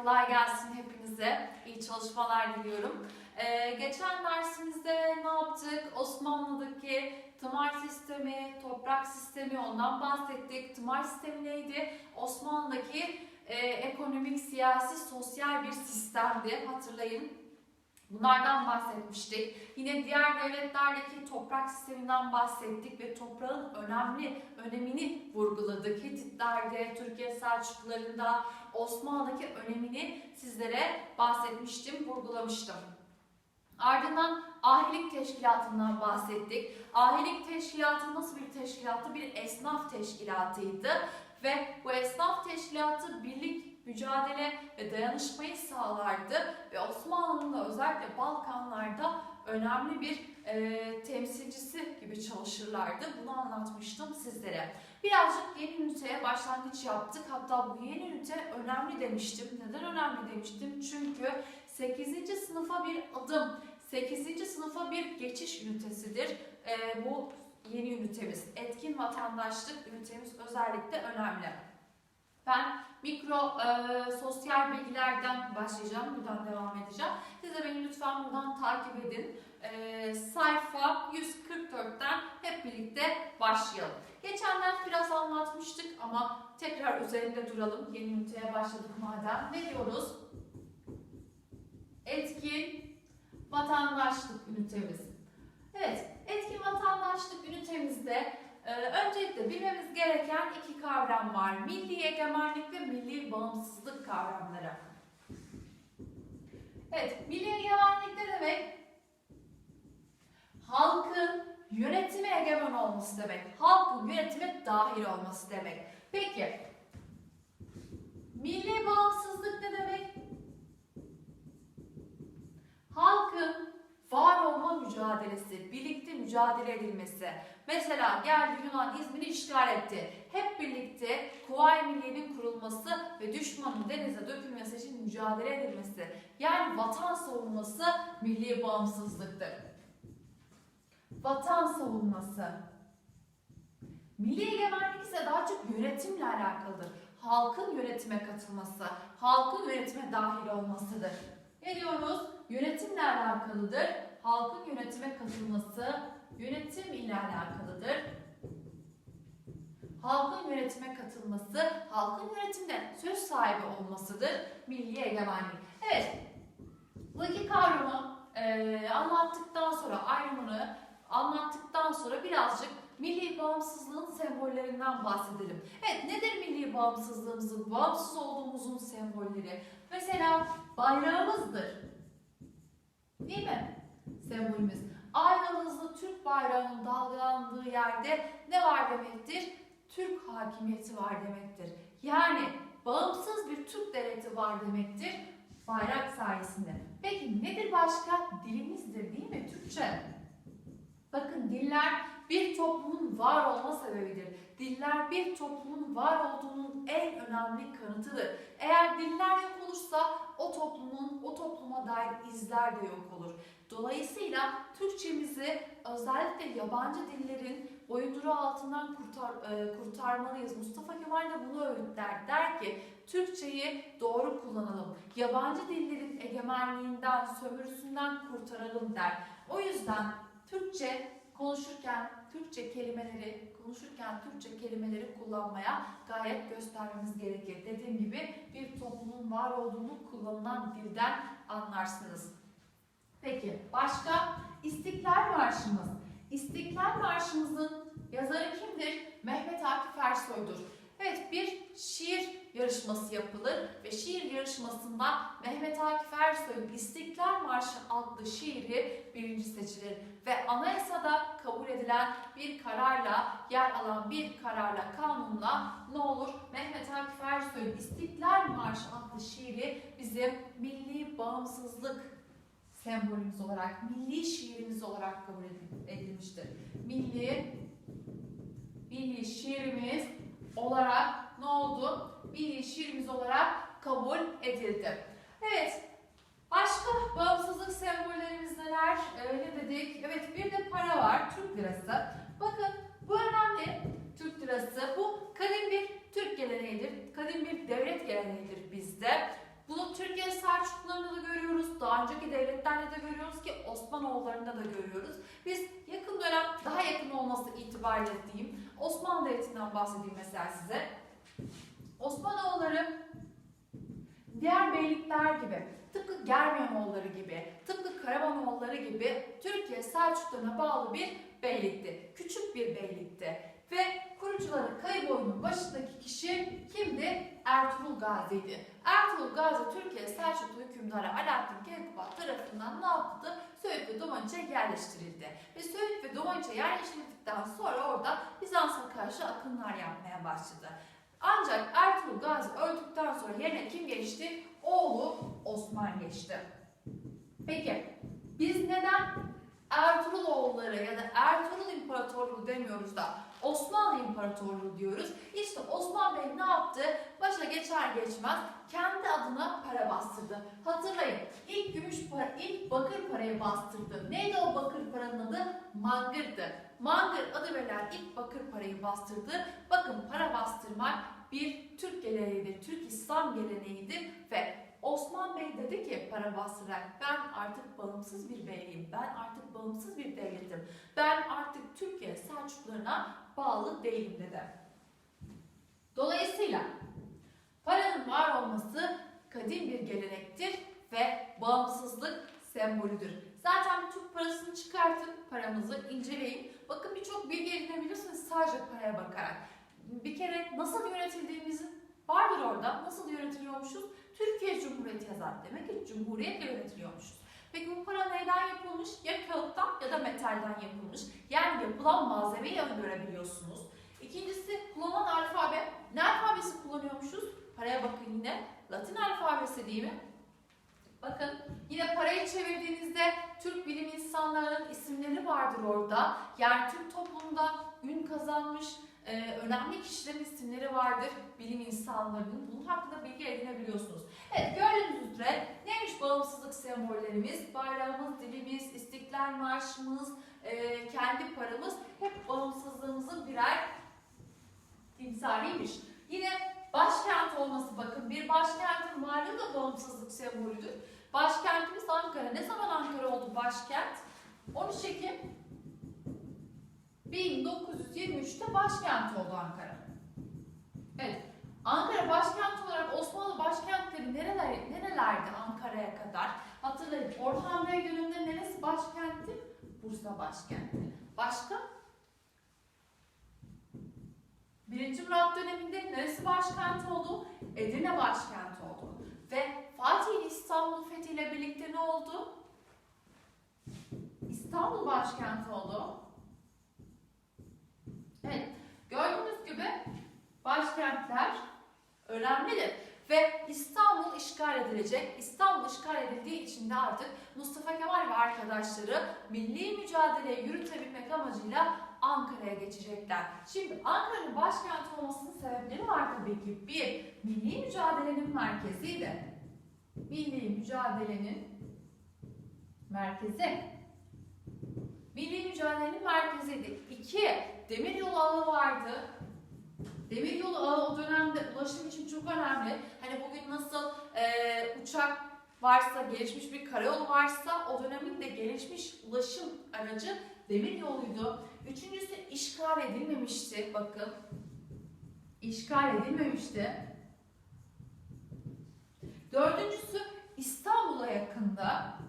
Kolay gelsin hepinize. İyi çalışmalar diliyorum. Ee, geçen dersimizde ne yaptık? Osmanlı'daki tımar sistemi, toprak sistemi ondan bahsettik. Tımar sistemi neydi? Osmanlı'daki e, ekonomik, siyasi, sosyal bir sistemdi. Hatırlayın. Bunlardan bahsetmiştik. Yine diğer devletlerdeki toprak sisteminden bahsettik ve toprağın önemli önemini vurguladık. Hititlerde, Türkiye Selçuklularında, Osmanlı'daki önemini sizlere bahsetmiştim, vurgulamıştım. Ardından ahilik teşkilatından bahsettik. Ahilik teşkilatı nasıl bir teşkilattı? Bir esnaf teşkilatıydı ve bu esnaf teşkilatı birlik, mücadele ve dayanışmayı sağlardı ve Osmanlı'nın da özellikle Balkanlarda önemli bir e, temsilcisi gibi çalışırlardı. Bunu anlatmıştım sizlere. Birazcık yeni üniteye başlangıç yaptık. Hatta bu yeni ünite önemli demiştim. Neden önemli demiştim? Çünkü 8. sınıfa bir adım, 8. sınıfa bir geçiş ünitesidir. E, bu yeni ünitemiz. Etkin vatandaşlık ünitemiz özellikle önemli. Ben mikro e, sosyal bilgilerden başlayacağım. Buradan devam edeceğim. Siz de beni lütfen buradan takip edin. E, sayfa 144'ten hep birlikte başlayalım. Geçen ders biraz anlatmıştık ama tekrar üzerinde duralım. Yeni üniteye başladık madem. Ne diyoruz? Etkin vatandaşlık ünitemiz. Evet, etkin vatandaşlık ünitemizde e, öncelikle bilmemiz gereken iki kavram var. Milli egemenlik ve milli bağımsızlık kavramları. Evet, milli egemenlik ne demek? Halkın yönetime egemen olması demek. Halkın yönetime dahil olması demek. Peki, milli bağımsızlık ne demek? Halkın var olma mücadelesi, birlikte mücadele edilmesi. Mesela geldi Yunan İzmir'i işgal etti. Hep birlikte Kuvayi Milliye'nin kurulması ve düşmanın denize dökülmesi için mücadele edilmesi. Yani vatan savunması milli bağımsızlıktır. Vatan savunması. Milli egemenlik ise daha çok yönetimle alakalıdır. Halkın yönetime katılması, halkın yönetime dahil olmasıdır. Ne diyoruz? Yönetimle alakalıdır. Halkın yönetime katılması yönetim ile alakalıdır. Halkın yönetime katılması, halkın yönetimde söz sahibi olmasıdır milli egemenlik. Evet, iki kavramı e, anlattıktan sonra ayrımını anlattıktan sonra birazcık milli bağımsızlığın sembollerinden bahsedelim. Evet, nedir milli bağımsızlığımızın, bağımsız olduğumuzun sembolleri? Mesela bayrağımızdır. Değil mi? Sembolümüz. Aynı hızlı Türk bayrağının dalgalandığı yerde ne var demektir? Türk hakimiyeti var demektir. Yani bağımsız bir Türk devleti var demektir bayrak sayesinde. Peki nedir başka? Dilimizdir değil mi? Türkçe. Bakın diller bir toplumun var olma sebebidir. Diller bir toplumun var olduğunun en önemli kanıtıdır. Eğer diller yok olursa o toplumun, o topluma dair izler de yok olur. Dolayısıyla Türkçemizi özellikle yabancı dillerin boyunduruğu altından kurtar, e, kurtarmalıyız. Mustafa Kemal de bunu öğütler. Der ki Türkçeyi doğru kullanalım. Yabancı dillerin egemenliğinden, sömürüsünden kurtaralım der. O yüzden Türkçe konuşurken Türkçe kelimeleri, konuşurken Türkçe kelimeleri kullanmaya gayret göstermemiz gerekir. Dediğim gibi bir toplumun var olduğunu kullanılan dilden anlarsınız. Peki başka İstiklal Marşımız. İstiklal Marşımızın yazarı kimdir? Mehmet Akif Ersoy'dur. Yarışması yapılır ve şiir yarışmasında Mehmet Akif Ersoy'un İstiklal Marşı adlı şiiri birinci seçilir ve anayasada kabul edilen bir kararla yer alan bir kararla kanunla ne olur Mehmet Akif Ersoy'un İstiklal Marşı adlı şiiri bizim milli bağımsızlık sembolümüz olarak, milli şiirimiz olarak kabul edilmiştir. Milli milli şiirimiz olarak ne oldu? Milli şiirimiz olarak kabul edildi. Evet, başka bağımsızlık sembollerimiz neler? Ee, ne dedik? Evet, bir de para var, Türk lirası. Bakın, bu önemli. Türk lirası, bu kadim bir Türk geleneğidir, kadim bir devlet geleneğidir bizde. Bunu Türkiye Selçuklularında da görüyoruz, daha önceki devletlerde de görüyoruz ki Osmanoğullarında da görüyoruz. Biz yakın dönem, daha yakın olması itibariyle diyeyim, Osmanlı Devleti'nden bahsedeyim mesela size. Osmanoğulları diğer beylikler gibi, tıpkı Germiyanoğulları gibi, tıpkı Karamanoğulları gibi Türkiye Selçuklularına bağlı bir beylikti. Küçük bir beylikti. Ve kurucuları Kayıboyun'un başındaki kişi kimdi? Ertuğrul Gazi'ydi. Ertuğrul Gazi Türkiye Selçuklu hükümdarı Alaaddin Keykubat tarafından ne yaptı? Söğüt ve Domaniç'e yerleştirildi. Ve Söğüt ve Domaniç'e yerleştirildikten sonra orada Bizans'a karşı akınlar yapmaya başladı. Ancak Ertuğrul Gazi öldükten sonra yerine kim geçti? Oğlu Osman geçti. Peki Oğulları ya da Ertuğrul İmparatorluğu demiyoruz da Osmanlı İmparatorluğu diyoruz. İşte Osman Bey ne yaptı? Başa geçer geçmez kendi adına para bastırdı. Hatırlayın ilk gümüş para, ilk bakır parayı bastırdı. Neydi o bakır paranın adı? Mangır'dı. Mangır adı verilen ilk bakır parayı bastırdı. Bakın para bastırmak bir Türk geleneğidir, Türk İslam geleneğidir ve Osman Bey dedi ki para bastırarak ben artık bağımsız bir beyliyim, ben artık bağımsız bir devletim, ben artık Türkiye Selçuklularına bağlı değilim dedi. Dolayısıyla paranın var olması kadim bir gelenektir ve bağımsızlık sembolüdür. Zaten Türk parasını çıkartın, paramızı inceleyin. Bakın birçok bilgi edinebilirsiniz sadece paraya bakarak. Bir kere nasıl yönetildiğimizin vardır orada. Nasıl yönetiliyormuşuz? Türkiye Cumhuriyeti yazar. Demek ki Cumhuriyetle yönetiliyormuşuz. Peki bu para neyden yapılmış? Ya kağıttan ya da metalden yapılmış. Yani yapılan malzemeyi öngörebiliyorsunuz. İkincisi kullanılan alfabe. Ne alfabesi kullanıyormuşuz? Paraya bakın yine. Latin alfabesi değil mi? Bakın yine parayı çevirdiğinizde Türk bilim insanlarının isimleri vardır orada. Yani Türk toplumunda ün kazanmış e, önemli kişilerin isimleri vardır. Bilim insanlarının. Bunun hakkında bilgi edinebiliyorsunuz. Evet gördüğünüz üzere neymiş bağımsızlık sembollerimiz? Bayrağımız, dilimiz, istiklal marşımız, e, kendi paramız hep bağımsızlığımızın birer timsaliymiş. Yine başkent olması bakın bir başkentin varlığı da bağımsızlık sembolüdür. Başkentimiz Ankara. Ne zaman Ankara oldu başkent? 13 Ekim 1923'te başkent oldu Ankara. Evet. Ankara başkent olarak Osmanlı başkentleri nereler, nerelerdi Ankara'ya kadar? Hatırlayın Orhan Bey döneminde neresi başkentti? Bursa başkentti. Başka? Birinci Murat döneminde neresi başkent oldu? Edirne başkent oldu. Ve Fatih'in İstanbul fethiyle birlikte ne oldu? İstanbul başkent oldu. Evet, gördüğünüz gibi başkentler önemlidir. Ve İstanbul işgal edilecek. İstanbul işgal edildiği için de artık Mustafa Kemal ve arkadaşları milli mücadeleyi yürütebilmek amacıyla Ankara'ya geçecekler. Şimdi Ankara'nın başkent olmasının sebepleri var tabii ki. Bir, milli mücadelenin merkeziydi. Milli mücadelenin merkezi. Milli mücadelenin merkeziydi. İki, demiryolu ağı vardı. Demiryolu ağı o dönemde ulaşım için çok önemli. Hani bugün nasıl e, uçak varsa, gelişmiş bir karayolu varsa o dönemin de gelişmiş ulaşım aracı demiryoluydu. Üçüncüsü işgal edilmemişti. Bakın. İşgal edilmemişti. Dördüncüsü İstanbul'a yakında.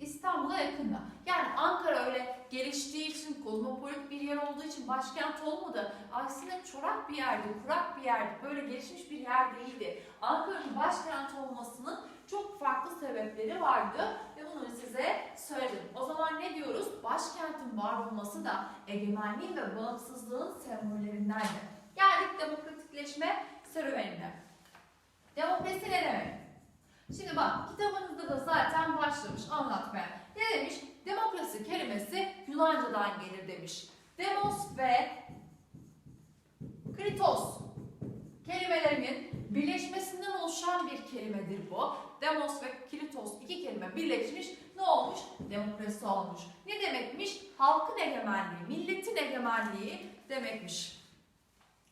İstanbul'a yakında. Yani Ankara öyle geliştiği için, kozmopolit bir yer olduğu için başkent olmadı. Aksine çorak bir yerdi, kurak bir yerdi. Böyle gelişmiş bir yer değildi. Ankara'nın başkent olmasının çok farklı sebepleri vardı ve bunu size söyledim. O zaman ne diyoruz? Başkentin var olması da egemenliğin ve bağımsızlığın sembollerindendir. Geldik demokratikleşme serüvenine. Demokrasi ne demek? Şimdi bak kitabınızda da zaten başlamış anlatmaya. Ne demiş? Demokrasi kelimesi Yunanca'dan gelir demiş. Demos ve kritos kelimelerinin birleşmesinden oluşan bir kelimedir bu. Demos ve kritos iki kelime birleşmiş ne olmuş? Demokrasi olmuş. Ne demekmiş? Halkın egemenliği, milletin egemenliği demekmiş.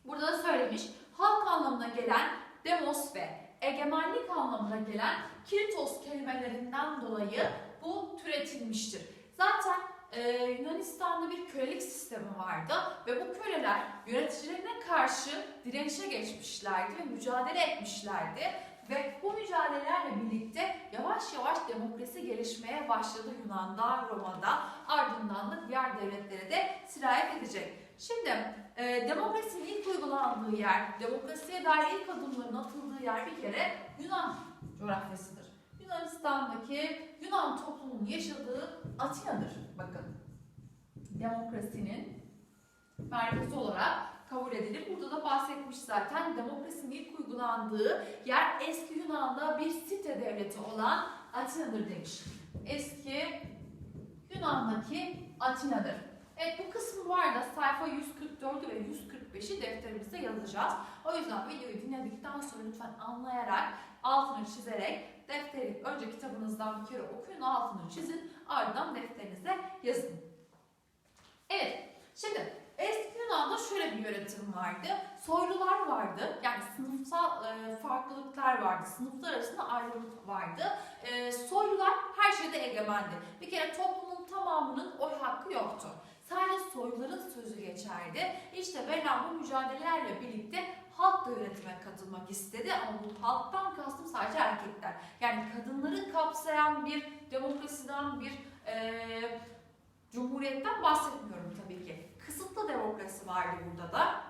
Burada da söylemiş. Halk anlamına gelen demos ve egemenlik anlamına gelen kiritos kelimelerinden dolayı bu türetilmiştir. Zaten e, Yunanistan'da bir kölelik sistemi vardı ve bu köleler yöneticilerine karşı direnişe geçmişlerdi ve mücadele etmişlerdi. Ve bu mücadelelerle birlikte yavaş yavaş demokrasi gelişmeye başladı Yunan'da, Roma'da. Ardından da diğer devletlere de sirayet edecek. Şimdi e, demokrasinin ilk uygulandığı yer, demokrasiye dair ilk adımların atıldığı yer bir kere Yunan coğrafyasıdır. Yunanistan'daki Yunan toplumunun yaşadığı Atina'dır. Bakın. Demokrasinin merkezi olarak kabul edilir. Burada da bahsetmiş zaten demokrasinin ilk uygulandığı yer eski Yunan'da bir site devleti olan Atina'dır demiş. Eski Yunan'daki Atina'dır. Evet bu kısmı var da sayfa 144'ü ve 145'i defterimizde yazacağız. O yüzden videoyu dinledikten sonra lütfen anlayarak, altını çizerek defteri önce kitabınızdan bir kere okuyun, altını çizin, ardından defterinize yazın. Evet, şimdi eski Yunan'da şöyle bir yönetim vardı. Soylular vardı, yani sınıfsal e, farklılıklar vardı, sınıflar arasında ayrılık vardı. E, soylular her şeyde egemendi. Bir kere toplumun tamamının oy hakkı yoktu. Sadece soyluların sözü geçerdi. İşte Velan bu mücadelelerle birlikte halk da yönetime katılmak istedi ama bu halktan kastım sadece erkekler. Yani kadınları kapsayan bir demokrasiden, bir e, cumhuriyetten bahsetmiyorum tabii ki. Kısıtlı demokrasi vardı burada da.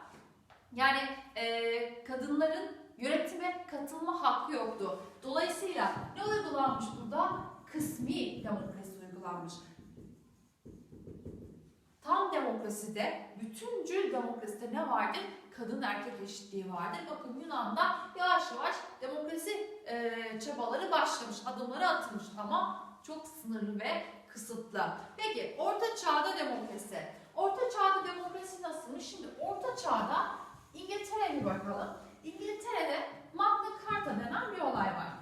Yani e, kadınların yönetime katılma hakkı yoktu. Dolayısıyla ne uygulanmış burada? Kısmi demokrasi uygulanmış. Tam demokraside, bütüncül demokraside ne vardır? Kadın erkek eşitliği vardır. Bakın Yunan'da yavaş yavaş demokrasi e, çabaları başlamış, adımları atılmış ama çok sınırlı ve kısıtlı. Peki Orta Çağ'da demokrasi. Orta Çağ'da demokrasi nasılmış? Şimdi Orta Çağ'da İngiltere'ye bakalım. İngiltere'de Magna Carta denen bir olay var.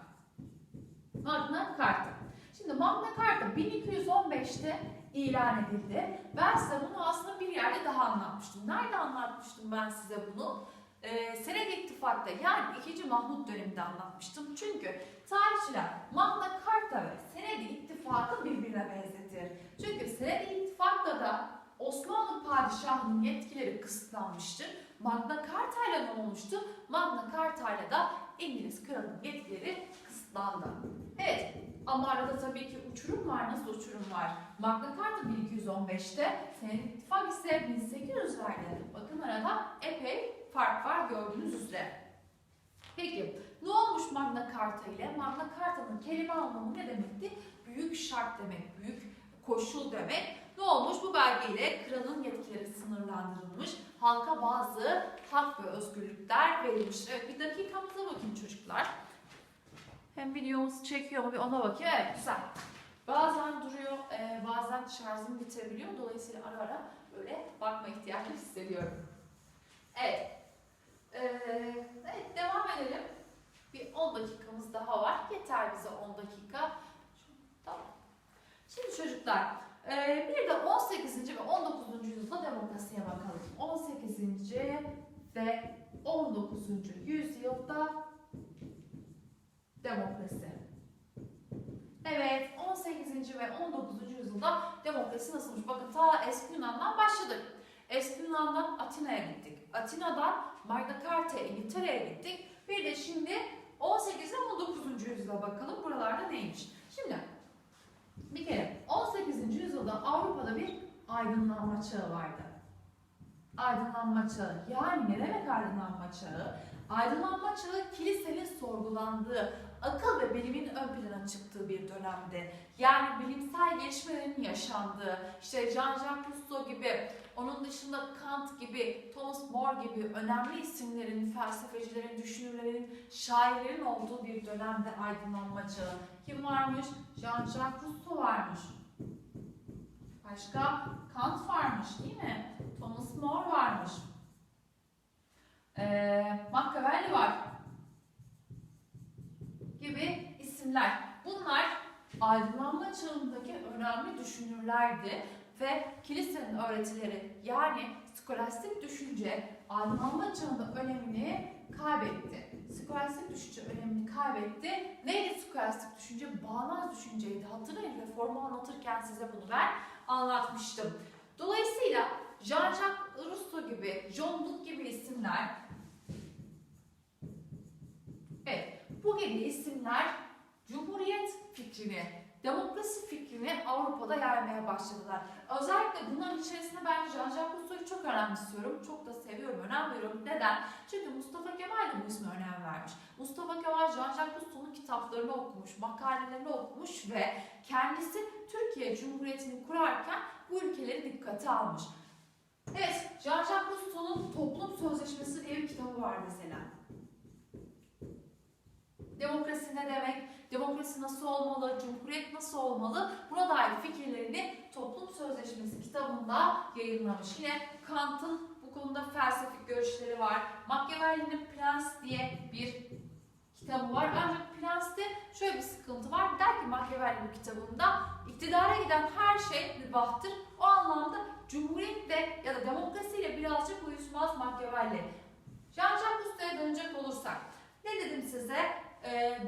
Magna Carta. Şimdi Magna Carta 1215'te ilan edildi. Ben size bunu aslında bir yerde daha anlatmıştım. Nerede anlatmıştım ben size bunu? Ee, Senedi İttifak'ta yani 2. Mahmut döneminde anlatmıştım. Çünkü tarihçiler Magna Carta ve Senedi İttifak'ı birbirine benzetir. Çünkü Senedi İttifak'ta da Osmanlı padişahının yetkileri kısıtlanmıştır. Magna Carta ile ne olmuştu? Magna Carta ile da İngiliz kralının yetkileri kısıtlandı. Evet, ama arada tabii ki uçurum var. Nasıl uçurum var? Magna Carta 1215'te, Senedi İttifak ise 1800'lerde. Bakın arada epey fark var gördüğünüz üzere. Peki, ne olmuş Magna Carta ile? Magna Carta'nın kelime anlamı ne demekti? Büyük şart demek, büyük koşul demek. Ne olmuş? Bu belgeyle kralın yetkileri sınırlandırılmış, halka bazı hak ve özgürlükler verilmiş. Evet, bir dakikamıza bakın çocuklar. Hem videomuz çekiyor mu bir ona bakayım. Evet, güzel. Bazen duruyor, e, bazen şarjım bitebiliyor. Dolayısıyla ara ara böyle bakma ihtiyacı hissediyorum. Evet. Ee, evet, devam edelim. Bir 10 dakikamız daha var. Yeter bize 10 dakika. Tamam. Şimdi çocuklar, e, bir de 18. ve 19. yüzyılda demokrasiye bakalım. 18. ve 19. yüzyılda demokrasi. Evet, 18. ve 19. yüzyılda demokrasi nasılmış? Bakın ta eski Yunan'dan başladık. Eski Yunan'dan Atina'ya gittik. Atina'dan Magna Carta'ya, İngiltere'ye gittik. Bir de şimdi 18 ve 19. yüzyıla bakalım. Buralarda neymiş? Şimdi bir kere 18. yüzyılda Avrupa'da bir aydınlanma çağı vardı. Aydınlanma çağı. Yani ne demek aydınlanma çağı? Aydınlanma çağı kilisenin sorgulandığı, akıl ve bilimin ön plana çıktığı bir dönemde. Yani bilimsel gelişmelerin yaşandığı, işte Jean-Jacques Rousseau gibi, onun dışında Kant gibi, Thomas More gibi önemli isimlerin, felsefecilerin, düşünürlerin, şairlerin olduğu bir dönemde aydınlanma çağı. Kim varmış? Jean-Jacques Rousseau varmış. Başka Kant varmış değil mi? Thomas More varmış. Ee, Machiavelli var. Gibi isimler. Bunlar aydınlanma çağındaki önemli düşünürlerdi ve kilisenin öğretileri yani skolastik düşünce aydınlanma çağında önemini kaybetti. Skolastik düşünce önemini kaybetti. Neydi skolastik düşünce? Bağnaz düşünceydi. Hatırlayın reformu anlatırken size bunu ben anlatmıştım. Dolayısıyla Jean-Jacques Rousseau gibi, John Locke gibi isimler Evet, bu isimler Cumhuriyet fikrini, demokrasi fikrini Avrupa'da yaymaya başladılar. Özellikle bunların içerisinde ben Jean-Jacques Rousseau'yu çok önemsiyorum. Çok da seviyorum, önem veriyorum. Neden? Çünkü Mustafa Kemal de bu isme önem vermiş. Mustafa Kemal Jean-Jacques Rousseau'nun kitaplarını okumuş, makalelerini okumuş ve kendisi Türkiye Cumhuriyeti'ni kurarken bu ülkeleri dikkate almış. Evet, Jean-Jacques Rousseau'nun Toplum Sözleşmesi diye bir kitabı var mesela. Demokrasi ne demek? Demokrasi nasıl olmalı? Cumhuriyet nasıl olmalı? Buna dair fikirlerini Toplum Sözleşmesi kitabında yayınlamış. Yine Kant'ın bu konuda felsefik görüşleri var. Machiavelli'nin Prens diye bir kitabı var. Ancak Prens'te şöyle bir sıkıntı var. Der ki Machiavelli bu kitabında iktidara giden her şey mübahtır. O anlamda Cumhuriyetle ya da demokrasiyle birazcık uyuşmaz Machiavelli. Jean-Jacques Rousseau'ya dönecek olursak. Ne dedim size? Ee,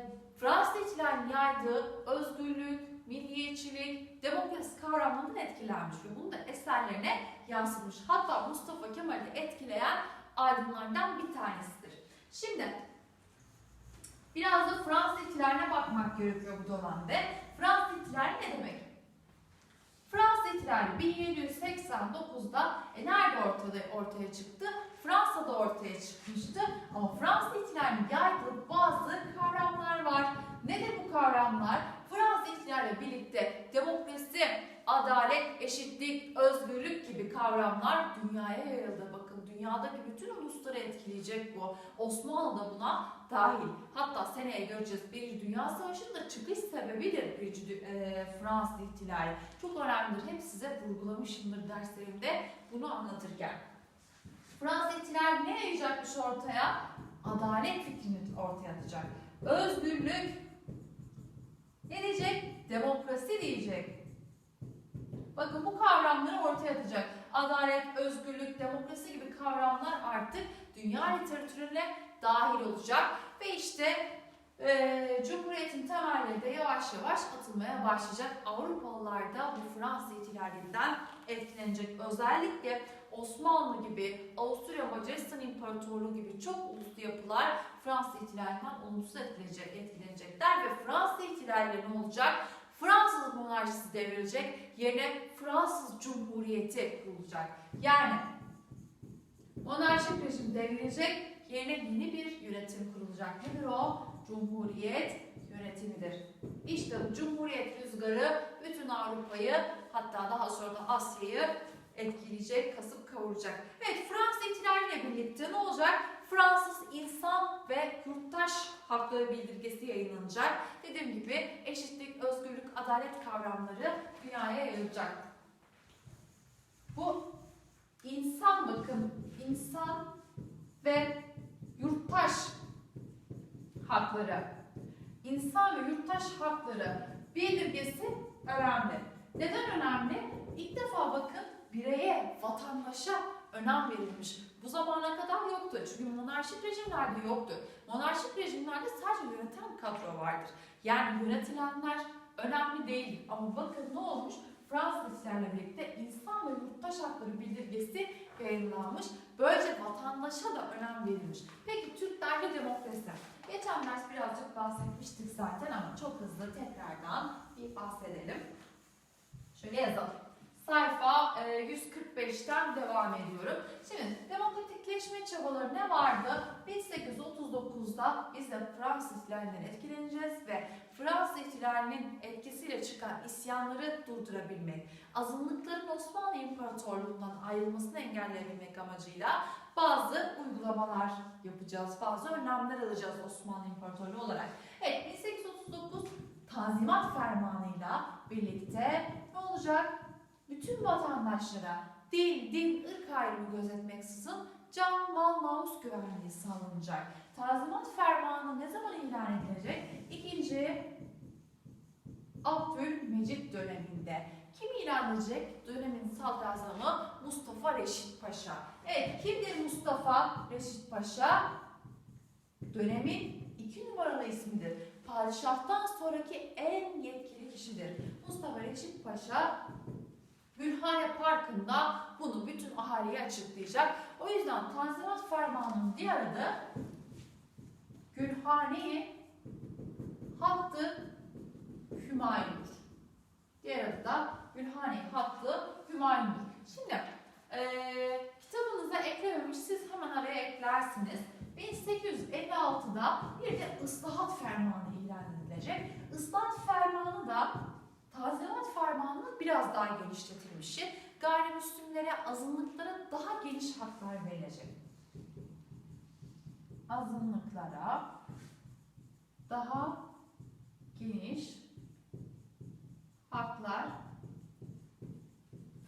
Fransız ihtilalinin yaydığı özgürlük, milliyetçilik, demokrasi kavramlarından etkilenmiş ve bunu da eserlerine yansımış. Hatta Mustafa Kemal'i etkileyen aydınlardan bir tanesidir. Şimdi biraz da Fransız ihtilaline bakmak gerekiyor bu dönemde. Fransız ihtilali ne demek? Fransız ihtilali 1789'da e, nerede ortada, ortaya çıktı? Fransa'da ortaya çıkmıştı. Ama Fransız ihtilalinin yaydığı bazı kavramlar var. Nedir bu kavramlar? Fransız ihtilaliyle birlikte demokrasi, adalet, eşitlik, özgürlük gibi kavramlar dünyaya yayıldı. Bakın dünyadaki bütün ulusları etkileyecek bu. Osmanlı da buna dahil. Hatta seneye göreceğiz Birinci Dünya Savaşı'nın da çıkış sebebidir Birinci e, Fransız ihtilali. Çok önemlidir. Hep size vurgulamışımdır derslerimde bunu anlatırken. Fransız ihtilali ne yayacakmış ortaya? Adalet fikrini ortaya atacak. Özgürlük ne diyecek? Demokrasi diyecek. Bakın bu kavramları ortaya atacak. Adalet, özgürlük, demokrasi gibi kavramlar artık dünya literatürüne dahil olacak. Ve işte e, Cumhuriyet'in temelleri de yavaş yavaş atılmaya başlayacak. Avrupalılar da bu Fransız ihtilalinden etkilenecek. Özellikle Osmanlı gibi, Avusturya Macaristan İmparatorluğu gibi çok uluslu yapılar Fransız ihtilalinden olumsuz etkilenecek, etkilenecekler ve Fransız ihtilaliyle ne olacak? Fransız monarşisi devrilecek, yerine Fransız Cumhuriyeti kurulacak. Yani monarşik rejim devrilecek, yerine yeni bir yönetim kurulacak. Nedir o? Cumhuriyet yönetimidir. İşte bu Cumhuriyet rüzgarı bütün Avrupa'yı hatta daha sonra da Asya'yı etkileyecek, kasıp kavuracak. Evet Fransız ihtilaliyle birlikte ne olacak? Fransız insan ve yurttaş hakları bildirgesi yayınlanacak. Dediğim gibi eşitlik, özgürlük, adalet kavramları dünyaya yayılacak. Bu insan bakın, insan ve yurttaş hakları. İnsan ve yurttaş hakları bildirgesi önemli. Neden önemli? İlk defa bakın bireye, vatandaşa önem verilmiş. Bu zamana kadar yoktu. Çünkü monarşik rejimlerde yoktu. Monarşik rejimlerde sadece yöneten kadro vardır. Yani yönetilenler önemli değil. Ama bakın ne olmuş? Fransız birlikte insan ve yurttaş hakları bildirgesi yayınlanmış. Böylece vatandaşa da önem verilmiş. Peki Türklerde demokrasi. Geçen ders birazcık bahsetmiştik zaten ama çok hızlı tekrardan bir bahsedelim. Şöyle yazalım. Sayfa e, 145'ten devam ediyorum. Şimdi demokratikleşme çabaları ne vardı? 1839'da biz de Fransız etkileneceğiz ve Fransız ihtilalinin etkisiyle çıkan isyanları durdurabilmek, azınlıkların Osmanlı İmparatorluğu'ndan ayrılmasını engelleyebilmek amacıyla bazı uygulamalar yapacağız, bazı önlemler alacağız Osmanlı İmparatorluğu olarak. Evet, 1839 Tanzimat Fermanı'yla birlikte ne olacak? Bütün vatandaşlara dil, din, ırk ayrımı gözetmeksizin can, mal, namus güvenliği sağlanacak. Tanzimat Fermanı ne zaman ilan edilecek? İkinci Abdülmecit döneminde Kim ilan edecek? Dönemin sadrazamı Mustafa Reşit Paşa. Evet, kimdir Mustafa Reşit Paşa? Dönemin iki numaralı ismidir. Padişahtan sonraki en yetkili kişidir. Mustafa Reşit Paşa Gülhane Parkı'nda bunu bütün ahaliye açıklayacak. O yüzden Tanzimat Fermanı'nın diğer adı Gülhane-i Hattı Hümayun'dur. Diğer adı da Gülhane-i Hattı Hümayun'dur. Şimdi eee kitabınıza eklememiş siz hemen araya eklersiniz. 1856'da bir de ıslahat fermanı ilan edilecek. Islahat fermanı da Tazimat fermanının biraz daha genişletilmişi, gayrimüslimlere, azınlıklara daha geniş haklar verilecek. Azınlıklara daha geniş haklar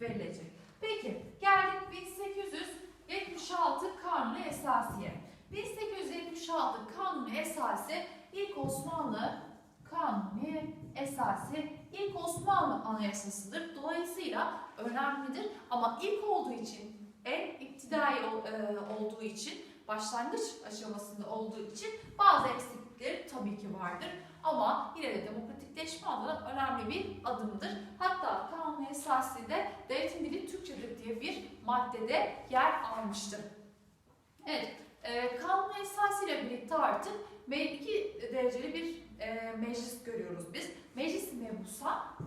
verilecek. Peki geldik 1876 Kanunu Esasiye. 1876 Kanunu Esası ilk Osmanlı Kanunu Esası ilk Osmanlı Anayasasıdır. Dolayısıyla önemlidir ama ilk olduğu için en iptidai ol- e, olduğu için başlangıç aşamasında olduğu için bazı eksiklikleri tabii ki vardır. Ama yine de demokratikleşme adına önemli bir adımdır. Hatta Kanun Esasi'de devletin dili Türkçedir diye bir maddede yer almıştır. Evet, e, Kanun Esası ile birlikte artık iki dereceli bir e, meclis görüyoruz biz. Meclis mebusa,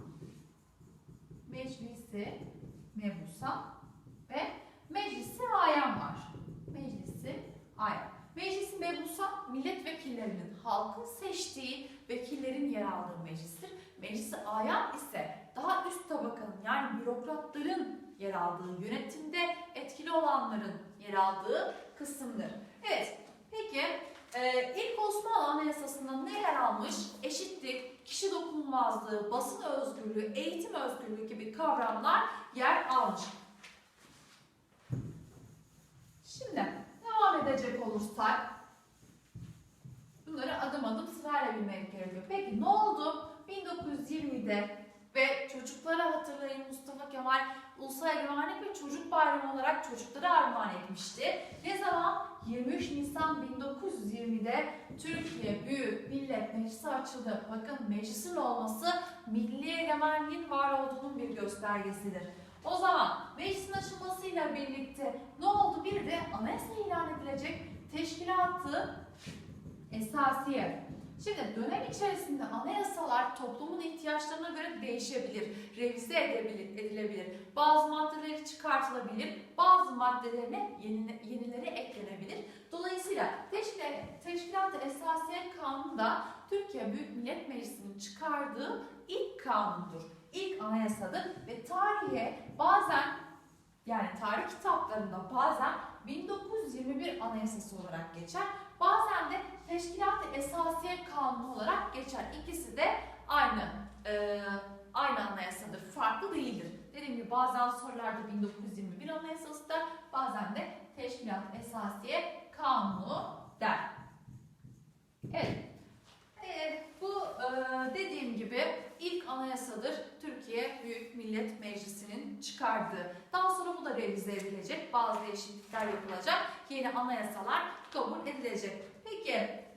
meclisi mebusa ve meclisi ayan var. Meclisi ayan. Meclisi mebusa milletvekillerinin halkın seçtiği vekillerin yer aldığı meclistir. Meclisi ayan ise daha üst tabakanın yani bürokratların yer aldığı, yönetimde etkili olanların yer aldığı kısımdır. Evet, peki ee, ilk Osmanlı Anayasası'nda ne yer almış? Eşitlik, kişi dokunulmazlığı, basın özgürlüğü, eğitim özgürlüğü gibi kavramlar yer almış. Şimdi devam edecek olursak bunları adım adım sırayla bilmek gerekiyor. Peki ne oldu? 1920'de ve çocuklara hatırlayın Mustafa Kemal Ulusal Egemenlik ve Çocuk Bayramı olarak çocuklara armağan etmişti. Ne zaman? 23 Nisan 1920'de Türkiye Büyük Millet Meclisi açıldı. Bakın meclisin olması milli egemenliğin var olduğunun bir göstergesidir. O zaman meclisin açılmasıyla birlikte ne oldu? Bir de anayasa ilan edilecek teşkilatı esasiye. Şimdi dönem içerisinde anayasalar toplumun ihtiyaçlarına göre değişebilir, revize edilebilir. Bazı maddeleri çıkartılabilir, bazı maddelerine yeni, yenileri eklenebilir. Dolayısıyla teşkil, Teşkilat-ı Esasiye Kanunu da Türkiye Büyük Millet Meclisi'nin çıkardığı ilk kanundur. İlk anayasadır ve tarihe bazen yani tarih kitaplarında bazen 1921 Anayasası olarak geçer. Bazen de Teşkilat-ı Esasiye Kanunu olarak geçer. İkisi de aynı e, aynı anayasadır. Farklı değildir. Dediğim gibi bazen sorularda 1921 Anayasası der, bazen de Teşkilat-ı Esasiye Kanunu der. Evet. Bu e, dediğim gibi ilk anayasadır Türkiye Büyük Millet Meclisi'nin çıkardığı. Daha sonra bu da revize edilecek, bazı değişiklikler yapılacak, yeni anayasalar kabul edilecek. Peki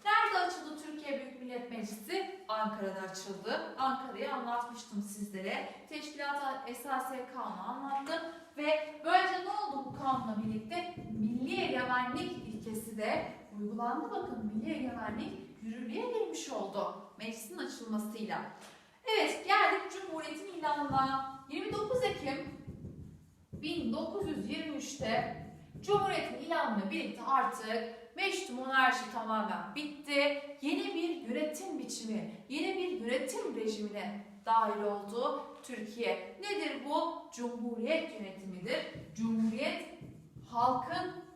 nerede açıldı Türkiye Büyük Millet Meclisi? Ankara'da açıldı. Ankara'yı anlatmıştım sizlere. Teşkilat Esasiye Kanunu anlattım ve böylece ne oldu bu kanunla birlikte? Milli egemenlik ilkesi de uygulandı. Bakın milli egemenlik yürürlüğe girmiş oldu meclisin açılmasıyla. Evet geldik Cumhuriyet'in ilanına. 29 Ekim 1923'te Cumhuriyet'in ilanıyla birlikte artık meşru monarşi tamamen bitti. Yeni bir yönetim biçimi, yeni bir yönetim rejimine dahil oldu Türkiye. Nedir bu? Cumhuriyet yönetimidir. Cumhuriyet halkın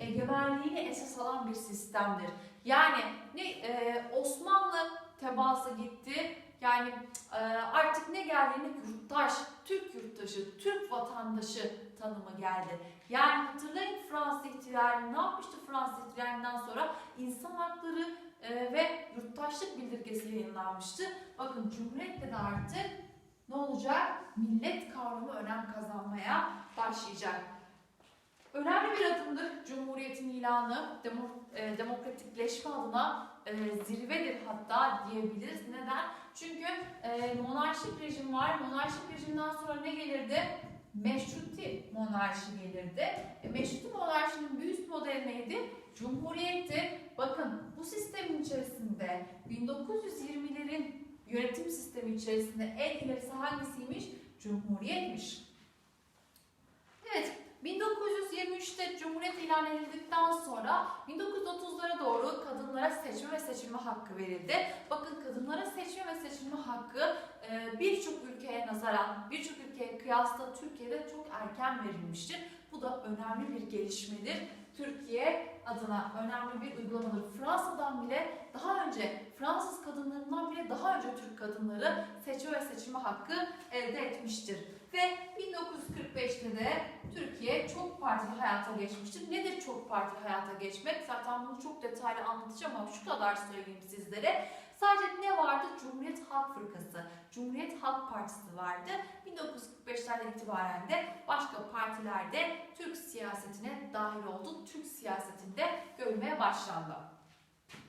egemenliğini esas alan bir sistemdir. Yani ne e, Osmanlı tebaası gitti. Yani e, artık ne geldiğinde yurttaş, Türk yurttaşı, Türk vatandaşı tanımı geldi. Yani hatırlayın Fransız ihtilali ne yapmıştı Fransız ihtilalinden sonra? insan hakları e, ve yurttaşlık bildirgesi yayınlanmıştı. Bakın Cumhuriyet'te de artık ne olacak? Millet kavramı önem kazanmaya başlayacak. Önemli bir adımdır Cumhuriyet'in ilanı, e, demokratikleşme adına e, zirvedir hatta diyebiliriz. Neden? Çünkü e, monarşik rejim var. Monarşik rejimden sonra ne gelirdi? Meşruti monarşi gelirdi. E, meşruti monarşinin bir üst modeli neydi? Cumhuriyetti. Bakın bu sistemin içerisinde 1920'lerin yönetim sistemi içerisinde en ilerisi hangisiymiş? Cumhuriyetmiş. Evet, 1923'te Cumhuriyet ilan edildikten sonra 1930'lara doğru kadınlara seçme ve seçilme hakkı verildi. Bakın kadınlara seçme ve seçilme hakkı e, birçok ülkeye nazaran, birçok ülkeye kıyasla Türkiye'de çok erken verilmiştir. Bu da önemli bir gelişmedir. Türkiye adına önemli bir uygulamadır. Fransa'dan bile daha önce, Fransız kadınlarından bile daha önce Türk kadınları seçme ve seçilme hakkı elde etmiştir. Ve 1945'te de Türkiye çok partili hayata geçmiştir. Nedir çok partili hayata geçmek? Zaten bunu çok detaylı anlatacağım ama şu kadar söyleyeyim sizlere. Sadece ne vardı? Cumhuriyet Halk Fırkası, Cumhuriyet Halk Partisi vardı. 1945'lerden itibaren de başka partiler de Türk siyasetine dahil oldu. Türk siyasetinde görülmeye başlandı.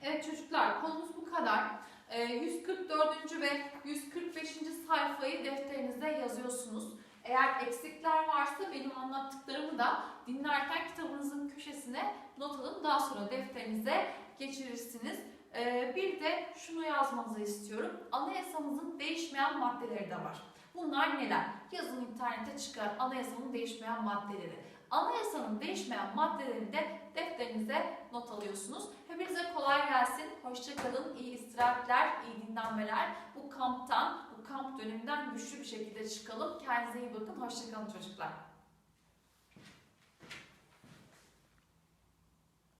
Evet çocuklar konumuz bu kadar. Ee, 144. ve 145. sayfayı defterinize yazıyorsunuz. Eğer eksikler varsa benim anlattıklarımı da dinlerken kitabınızın köşesine not alın. Daha sonra defterinize geçirirsiniz. Ee, bir de şunu yazmanızı istiyorum. Anayasamızın değişmeyen maddeleri de var. Bunlar neler? Yazın internete çıkar anayasanın değişmeyen maddeleri. Anayasanın değişmeyen maddelerini de defterinize not alıyorsunuz. Hepinize kolay gelsin. Hoşçakalın. İyi istirahatler, iyi dinlenmeler. Bu kamptan, kamp döneminden güçlü bir şekilde çıkalım. Kendinize iyi bakın. Hoşçakalın çocuklar.